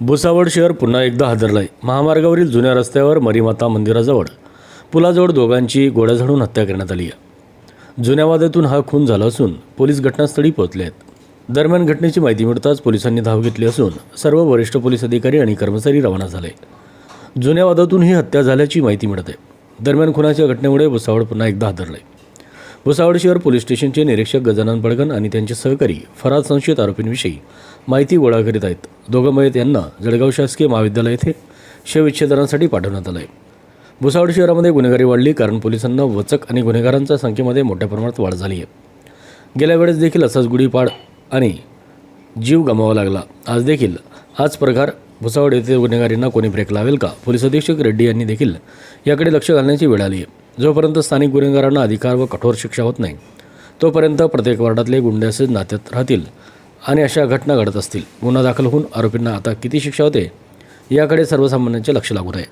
भुसावळ शहर पुन्हा एकदा हादरलंय. महामार्गावरील जुन्या रस्त्यावर मरीमाता मंदिराजवळ. पुलाजवळ दोघांची गोळ्या झाडून हत्या करण्यात आली आहे. जुन्या वादातून हा खून झाला असून पोलीस घटनास्थळी पोहोचले आहेत. दरम्यान घटनेची माहिती मिळताच पोलिसांनी धाव घेतली असून सर्व वरिष्ठ पोलीस अधिकारी आणि कर्मचारी रवाना झाले. जुन्या वादातून ही हत्या झाल्याची माहिती मिळत आहे. दरम्यान खुनाच्या घटनेमुळे भुसावळ पुन्हा एकदा हादरलंय. भुसावळ शहर पोलीस स्टेशनचे निरीक्षक गजानन बडगन आणि त्यांचे सहकारी फरार संशयित आरोपींविषयी माहिती गोळा करीत आहेत. दोघं मयत यांना जळगाव शासकीय महाविद्यालय येथे शवविच्छेदनासाठी पाठवण्यात आलं आहे भुसावळ शहरामध्ये गुन्हेगारी वाढली कारण पोलिसांना वचक आणि गुन्हेगारांच्या संख्येमध्ये मोठ्या प्रमाणात वाढ झाली आहे. गेल्या वेळेस देखील असाच गुढीपाड आणि जीव गमावा लागला. आज देखील हाच प्रकार भुसावळ येथे गुन्हेगारींना कोणी ब्रेक लावेल का? पोलीस अधीक्षक रेड्डी यांनी देखील याकडे लक्ष घालण्याची वेळ आली आहे. जोपर्यंत स्थानिक गुन्हेगारांना अधिकार व कठोर शिक्षा होत नाही तोपर्यंत प्रत्येक वार्डातले गुंडे नात्यात राहतील आणि अशा घटना घडत असतील. गुन्हा दाखल होऊन आरोपींना आता किती शिक्षा होते याकडे सर्वसामान्यांचे लक्ष लागून आहे